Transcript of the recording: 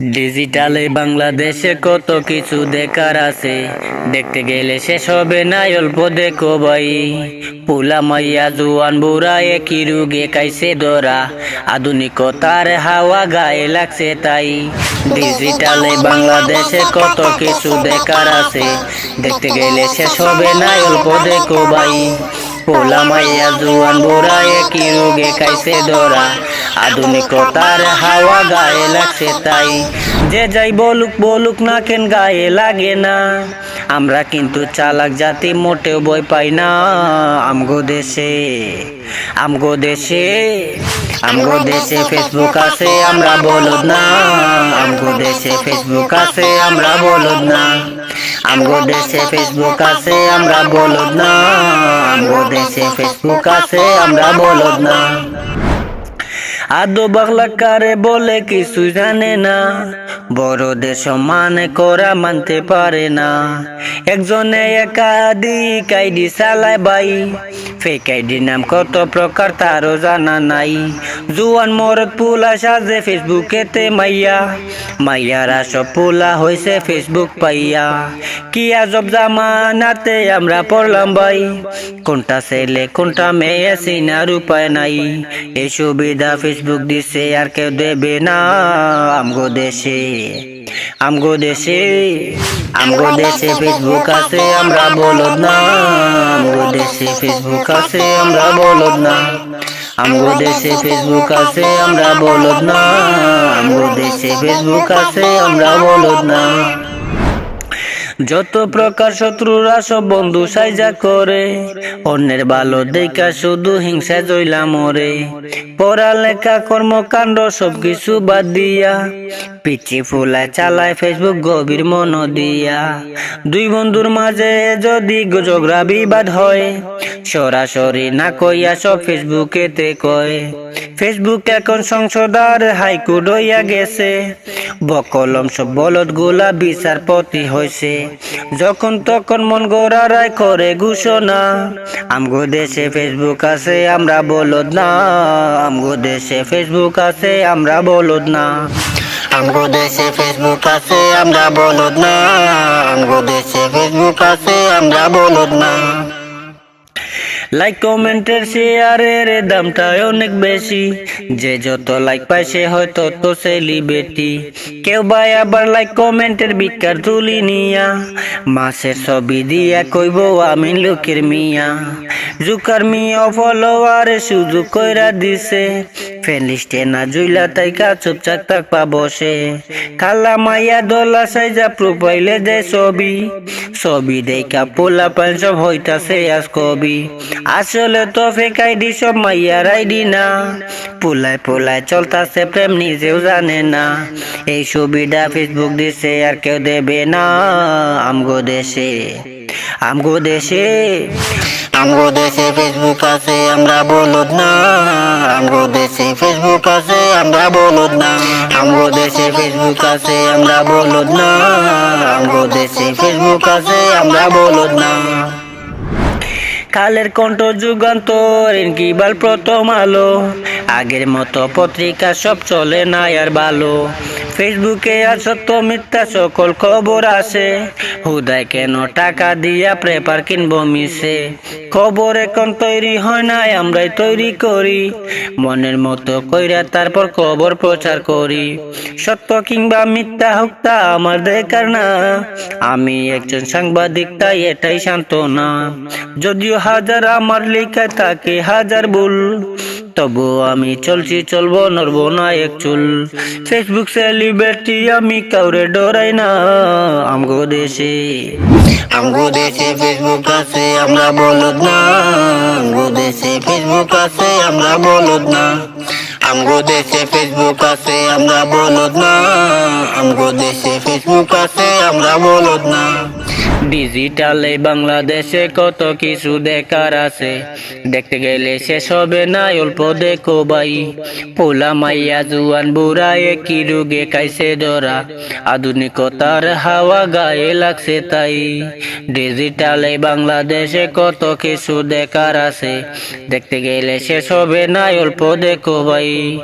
ডিজিটালে বাংলাদেশে কত কিছু দেখার আছে। দেখতে গেলে শেষ হবে না অল্প, দেখো ভাই। পুলা মাইয়া, জুয়ান বুড়া, একই রুগে কাইছে ধরা। আধুনিকতার হাওয়া গায়ে লাগছে তাই। ডিজিটালে বাংলাদেশে কত কিছু দেখার আছে। দেখতে গেলে শেষ হবে না অল্প, দেখো ভাই। পোলা মাইয়া, জুয়ান বুড়া, একই রোগে কাইছে ধরা। আধুনিকতার হাওয়া গায়ে লাগছে তাই। যে যাই বলুক বলুক না কেন গায়ে লাগে না। আমরা কিন্তু চালাক জাতি, মোটেও বই পাই না। আমগো দেশে আমগো দেশে আমগো দেশে ফেসবুক আছে, আমরা বলদ না। আমগো দেশে ফেসবুক আছে, আমরা বলদ না। আমগো দেশে ফেসবুক আছে, আমরা বলদ না। আমগো দেশে ফেসবুক আছে, আমরা বলদ না। আদো বাংলা কারে বলে কিছু জানে না। বড়দের সমান করা মানতে পারে না। একজনে একাধিক আইডি চালায় বাই। ফেক আইডি নাম কত প্রকার তারও জানা নাই। জুয়ান মরদ পুলা সাজে ফেসবুকেতে মাইয়া। মাইয়ারা সব পুলা হয়েছে ফেসবুক পাইয়া। কি আজব জামানাতে আমরা পড়লাম ভাই কোনটা ছেলে, কোনটা মেয়ে, সিনার উপায় নাই। এই সুবিধা ফেসবুক দিছে আর কেউ দেবে না। আমগো দেশে আমগো দেশে আমগো দেশে ফেসবুক আছে, আমরা বলদ না। আমগো দেশে ফেসবুক আছে, আমরা বলদ না। আমগো দেশে ফেসবুক আছে, আমরা বলদ না। আমগো দেশে ফেসবুক আছে, আমরা বলদ না। যত প্রকার শত্রুরা সব বন্ধু সাইজা করে, অন্যের ভালো দেখা শুধু হিংসা জইলা মরে। পড়ালেখা, কর্মকাণ্ড সব কিছু বাদ দিয়া পিচি ফুলা চালায় ফেসবুক গভীর মন দিয়া। দুই বন্ধুর মাঝে যদি ঝগড়া বিবাদ হয়, সরাসরি না কইয়া সব ফেসবুকেতে কয়। ফেসবুক এখন সংসদার হাইকোর্ট হইয়া গেছে। বকলম সব বলদগুলা বিচারপতি হয়েছে যখন তখন মন গোড়ারায় করে ঘোষণা, আমগো দেশে ফেসবুক আছে, আমরা বলদ না। আমগো দেশে ফেসবুক আছে, আমরা বলদ না। আমগো দেশে ফেসবুক আছে, আমরা বলদ না। আমগো দেশে ফেসবুক আছে, আমরা বলদ না। লাইক কমেন্টের শেয়ারের দামটা অনেক বেশি। যে যত লাইক পায় সে হয়তো তত সেলিব্রিটি কেউ ভাই আবার লাইক কমেন্টের বিকার তুলি নিয়া। মাসের ছবি দিয়া কইব আমি লোকের মিয়া। জুকার মিয়া ফলোয়ারে সুযোগ কইরা দিছে। ফ্রেন্ড না জুইলা তাই কা চুপচাপ থাকবা বসে। কালা মাইয়া দোলা সাইজা প্রোফাইলে দে ছবি। ছবি দেখা পোলা পান সব হইতাছে আজ কবি। আসলে তো ফেক আইডি সব মাইয়ার আইডি না। পোলায় পোলায় চলতাছে প্রেম নিজেও জানে না। এই ছবিটা ফেসবুক দিছে আর কেউ দেবে না। আমগো দেশে আমগো দেশে। আমগো দেশে ফেসবুক আছে, আমরা বলদ না। আমগো দেশে ফেসবুক আছে, আমরা বলদ না। আমগো দেশে ফেসবুক আছে, আমরা বলদ না। আমগো দেশে ফেসবুক আছে, আমরা বলদ না। কালের কণ্ঠ যুগান্তর, ইনকিবাল প্রথম আলো। আগের মতো পত্রিকা সব চলে না আর ভালো। ফেসবুকে আর সত্য মিথ্যা সকল খবর আসে। হুদায় কেন টাকা দিয়া পেপার কিনবো মিশে? খবর এখন তৈরি হয় না আমরাই তৈরি করি। মনের মতো কইরা তারপর খবর প্রচার করি। সত্য কিংবা মিথ্যা হোক তা আমার দেখার না। আমি একজন সাংবাদিক, তাই এটাই শান্ত না যদিও হাজার আমার লেখায় থাকে, হাজার ভুল। তবু আমি চলছি, চলবো, নড়বো না এক চুল। ফেসবুক সেলিব্রিটি আমি কাউরে ডরাই না, আমগো দেশে। আমগো দেশে ফেসবুক আছে, আমরা বলদ না। আমগো দেশে ফেসবুক আছে, আমরা বলদ না। আমগো দেশে ফেসবুক আছে, আমরা বলদ না। আমগো দেশে ফেসবুক আছে, আমরা বলদ না। ডিজিটালে বাংলাদেশে কত কিছু দেখার আছে। দেখতে গেলে শেষ হবে না, অল্প দেখো ভাই। পোলা মাইয়া, জুয়ান বুড়া, একই রোগে খাইছে ধরা। আধুনিকতার হাওয়া গায়ে লাগছে তাই। ডিজিটালে বাংলাদেশে কত কিছু দেখার আছে। দেখতে গেলে শেষ হবে না, অল্প দেখো ভাই।